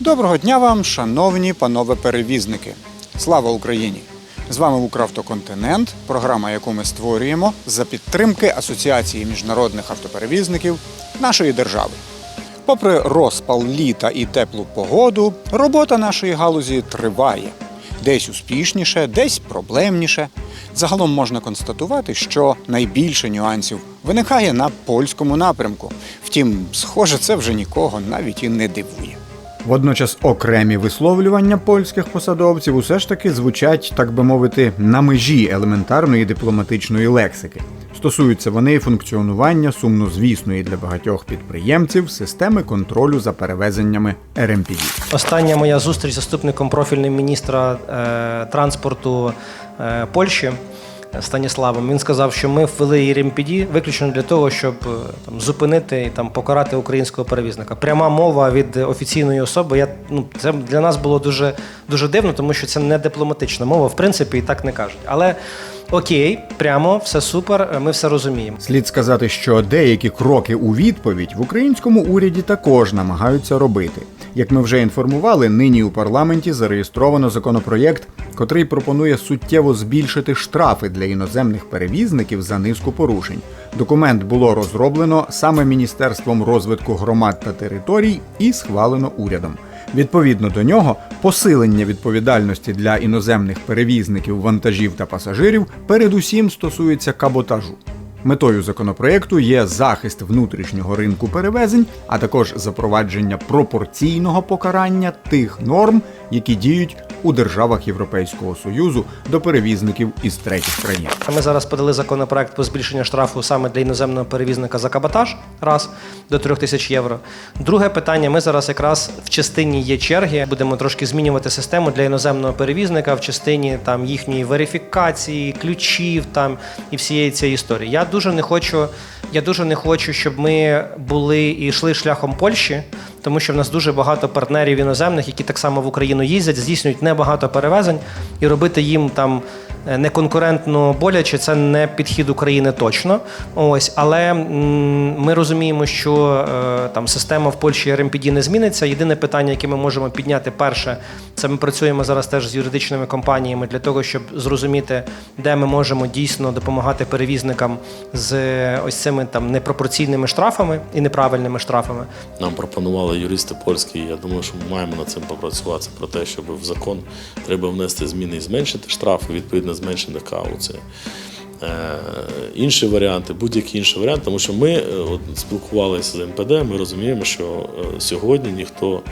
Доброго дня вам, шановні панове перевізники. Слава Україні! З вами Укравтоконтинент, програма, яку ми створюємо за підтримки Асоціації міжнародних автоперевізників нашої держави. Попри розпал літа і теплу погоду, робота нашої галузі триває. Десь успішніше, десь проблемніше. Загалом можна констатувати, що найбільше нюансів виникає на польському напрямку. Втім, схоже, це вже нікого навіть і не дивує. Водночас окремі висловлювання польських посадовців усе ж таки звучать, так би мовити, на межі елементарної дипломатичної лексики. Стосуються вони функціонування сумнозвісної для багатьох підприємців системи контролю за перевезеннями РМПД. Остання моя зустріч з заступником профільним міністра е, транспорту е, Польщі Станіславом. Він сказав, що ми ввели РМПД виключно для того, щоб е, там зупинити і там покарати українського перевізника. Пряма мова від офіційної особи. Я ну це для нас було дуже дуже дивно, тому що це не дипломатична мова, в принципі, і так не кажуть. Але окей, прямо все супер, ми все розуміємо. Слід сказати, що деякі кроки у відповідь в українському уряді також намагаються робити. Як ми вже інформували, нині у парламенті зареєстровано законопроєкт, котрий пропонує суттєво збільшити штрафи для іноземних перевізників за низку порушень. Документ було розроблено саме Міністерством розвитку громад та територій і схвалено урядом. Відповідно до нього, посилення відповідальності для іноземних перевізників вантажів та пасажирів передусім стосується каботажу. Метою законопроекту є захист внутрішнього ринку перевезень, а також запровадження пропорційного покарання тих норм, які діють у державах Європейського союзу до перевізників із третіх країн. Ми зараз подали законопроект по збільшенню штрафу саме для іноземного перевізника за каботаж раз до 3 тисяч євро. Друге питання: ми зараз якраз в частині є черги. Будемо трошки змінювати систему для іноземного перевізника в частині там їхньої верифікації, ключів там і всієї цієї історії. Я дуже не хочу. Я дуже не хочу, щоб ми були і йшли шляхом Польщі, тому що в нас дуже багато партнерів іноземних, які так само в Україну їздять, здійснюють небагато перевезень, і робити їм там неконкурентно боляче це не підхід України точно. Ось, але ми розуміємо, що е, там система в Польщі РМПД не зміниться. Єдине питання, яке ми можемо підняти, перше, це ми працюємо зараз теж з юридичними компаніями для того, щоб зрозуміти, де ми можемо дійсно допомагати перевізникам з е, ось цими там непропорційними штрафами і неправильними штрафами. Нам пропонували юристи польські. Я думаю, що ми маємо над цим попрацювати про те, щоб в закон треба внести зміни і зменшити штрафи, відповідно зменшити кауції. Е, інші варіанти, будь-які інші варіанти, тому що ми е, от, спілкувалися з МПД, ми розуміємо, що е, сьогодні ніхто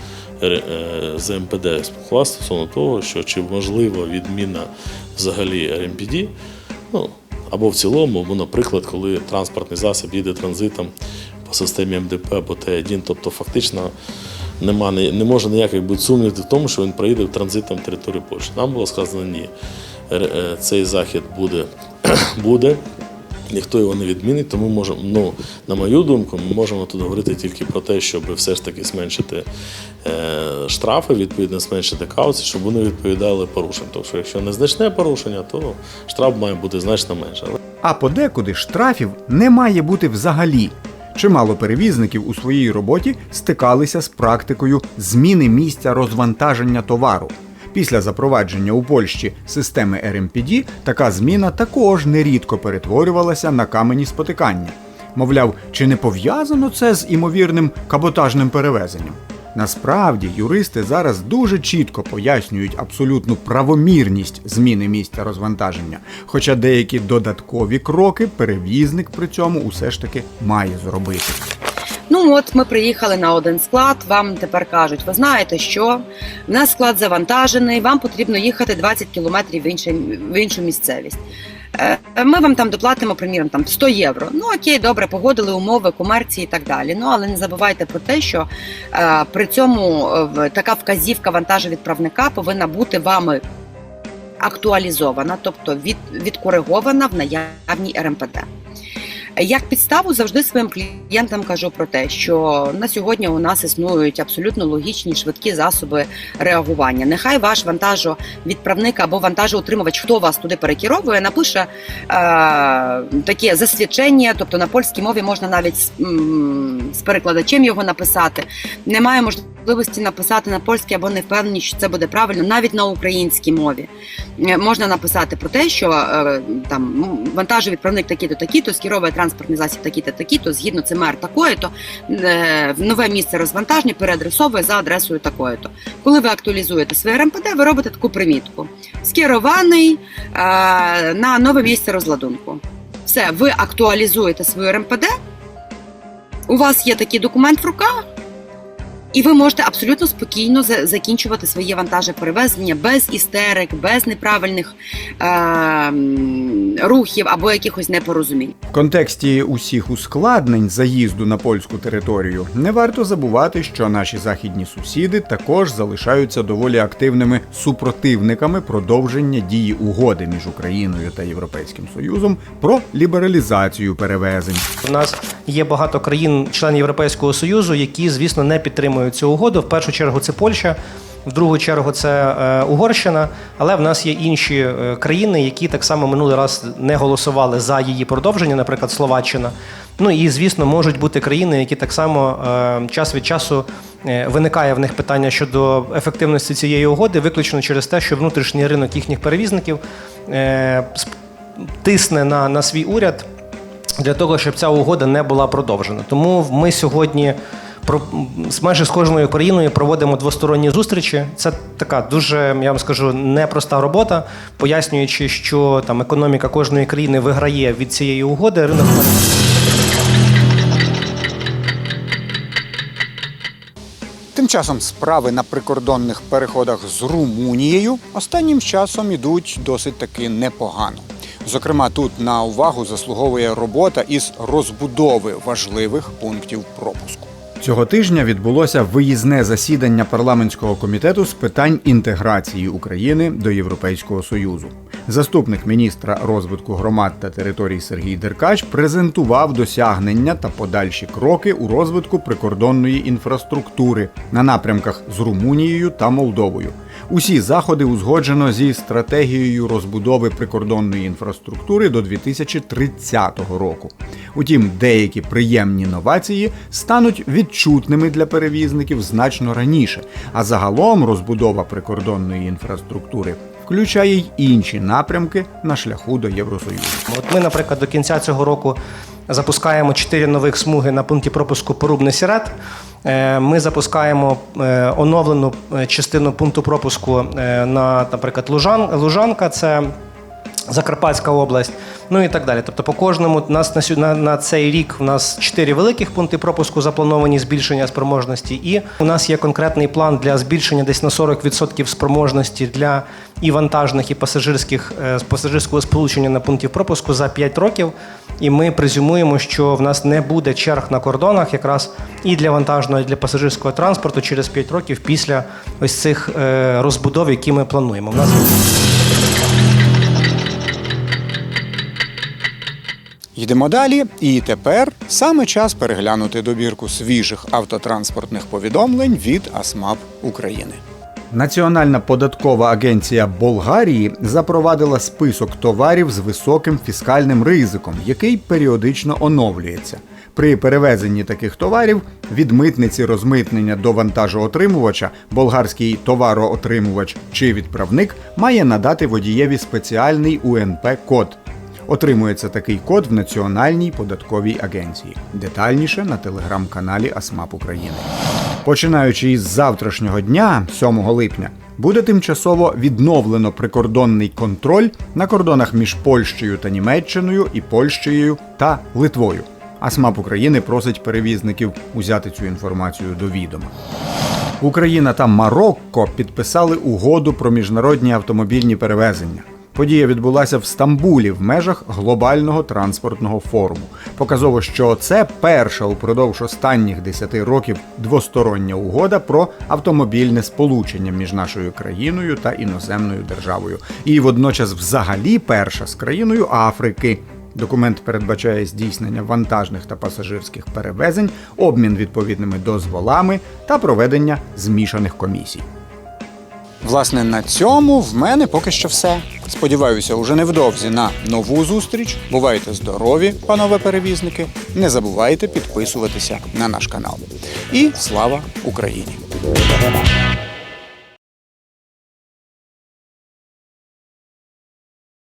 з МПД спілкувався стосовно того, що чи можлива відміна взагалі РМПД, ну, або в цілому, або, наприклад, коли транспортний засіб їде транзитом по системі МДП або Т1, тобто фактично нема, не, може ніяких бути сумнівів в тому, що він проїде транзитом території Польщі. Нам було сказано ні. Е, Цей захід буде, буде. Ніхто його не відмінить, тому можемо, ну, на мою думку, ми можемо тут говорити тільки про те, щоб все ж таки зменшити е, штрафи, відповідно зменшити кауції, щоб вони відповідали порушенням. Тому що якщо незначне порушення, то штраф має бути значно менше. А подекуди штрафів не має бути взагалі. Чимало перевізників у своїй роботі стикалися з практикою зміни місця розвантаження товару. Після запровадження у Польщі системи РМПД така зміна також нерідко перетворювалася на камені спотикання. Мовляв, чи не пов'язано це з імовірним каботажним перевезенням? Насправді юристи зараз дуже чітко пояснюють абсолютну правомірність зміни місця розвантаження, хоча деякі додаткові кроки перевізник при цьому усе ж таки має зробити. Ну от ми приїхали на один склад. Вам тепер кажуть, ви знаєте, що в нас склад завантажений, вам потрібно їхати 20 кілометрів в іншу, в іншу місцевість. Е, Ми вам там доплатимо, приміром, там 100 євро. Ну окей, добре, погодили умови комерції і так далі. Ну але не забувайте про те, що е, при цьому е, така вказівка вантажовідправника повинна бути вами актуалізована, тобто від, відкоригована в наявній РМПД. Як підставу завжди своїм клієнтам кажу про те, що на сьогодні у нас існують абсолютно логічні швидкі засоби реагування. Нехай ваш вантажовідправник або вантажоутримувач, хто вас туди перекеровує, напише е, таке засвідчення, тобто на польській мові можна навіть з, м, з перекладачем його написати. Немає можливості написати на польській або не впевнені, що це буде правильно, навіть на українській мові. Е, Можна написати про те, що е, там м, вантажовідправник такий-то такий-то скеровує транспортний засіб такий-то такий-то, згідно ЦМР такої-то, е, в нове місце розвантаження переадресовує за адресою такою-то. Коли ви актуалізуєте своє РМПД, ви робите таку примітку: скерований на нове місце розладунку. Все, ви актуалізуєте свою РМПД, у вас є такий документ в руках. І ви можете абсолютно спокійно за- закінчувати своє вантажоперевезення без істерик, без неправильних е, рухів або якихось непорозумінь. В контексті усіх ускладнень заїзду на польську територію не варто забувати, що наші західні сусіди також залишаються доволі активними супротивниками продовження дії угоди між Україною та Європейським Союзом про лібералізацію перевезень. У нас є багато країн, членів Європейського Союзу, які, звісно, не підтримують цю угоду. В першу чергу це Польща, в другу чергу це е, Угорщина. Але в нас є інші е, країни, які так само минулий раз не голосували за її продовження, наприклад, Словаччина. Ну і звісно, можуть бути країни, які так само е, час від часу виникає в них питання щодо ефективності цієї угоди, виключно через те, що внутрішній ринок їхніх перевізників тисне на, на свій уряд для того, щоб ця угода не була продовжена. Тому ми сьогодні з майже з кожною країною проводимо двосторонні зустрічі. Це така дуже, я вам скажу, непроста робота, пояснюючи, що там економіка кожної країни виграє від цієї угоди. Ринок Тим часом справи на прикордонних переходах з Румунією останнім часом ідуть досить таки непогано. Зокрема, тут на увагу заслуговує робота із розбудови важливих пунктів пропуску. Цього тижня відбулося виїзне засідання парламентського комітету з питань інтеграції України до Європейського союзу. Заступник міністра розвитку громад та територій Сергій Деркач презентував досягнення та подальші кроки у розвитку прикордонної інфраструктури на напрямках з Румунією та Молдовою. Усі заходи узгоджено зі стратегією розбудови прикордонної інфраструктури до 2030 року. Утім, деякі приємні новації стануть відчутними для перевізників значно раніше. А загалом розбудова прикордонної інфраструктури включає й інші напрямки на шляху до Євросоюзу. От ми, наприклад, до кінця цього року запускаємо чотири нових смуги на пункті пропуску Порубне Сірет. Е, Ми запускаємо е, оновлену е, частину пункту пропуску на, наприклад, Лужан, Лужанка. Це Закарпатська область, ну і так далі. Тобто, по кожному нас на, на, цей рік у нас чотири великих пункти пропуску заплановані збільшення спроможності, і у нас є конкретний план для збільшення десь на 40% спроможності для і вантажних, і пасажирських е, пасажирського сполучення на пунктів пропуску за 5 років. І ми презюмуємо, що в нас не буде черг на кордонах, якраз і для вантажного, і для пасажирського транспорту через 5 років після ось цих е, розбудов, які ми плануємо. У нас Йдемо далі, і тепер саме час переглянути добірку свіжих автотранспортних повідомлень від АСМАП України. Національна податкова агенція Болгарії запровадила список товарів з високим фіскальним ризиком, який періодично оновлюється. При перевезенні таких товарів від митниці розмитнення до вантажоотримувача болгарський товароотримувач чи відправник має надати водієві спеціальний УНП-код. Отримується такий код в Національній податковій агенції. Детальніше на телеграм-каналі АСМАП України. Починаючи із завтрашнього дня, 7 липня, буде тимчасово відновлено прикордонний контроль на кордонах між Польщею та Німеччиною і Польщею та Литвою. АСМАП України просить перевізників узяти цю інформацію до відома. Україна та Марокко підписали угоду про міжнародні автомобільні перевезення. Подія відбулася в Стамбулі в межах глобального транспортного форуму. Показово, що це перша упродовж останніх 10 років двостороння угода про автомобільне сполучення між нашою країною та іноземною державою, і водночас, взагалі, перша з країною Африки. Документ передбачає здійснення вантажних та пасажирських перевезень, обмін відповідними дозволами та проведення змішаних комісій. Власне, на цьому в мене поки що все. Сподіваюся, уже невдовзі на нову зустріч. Бувайте здорові, панове перевізники. Не забувайте підписуватися на наш канал. І слава Україні!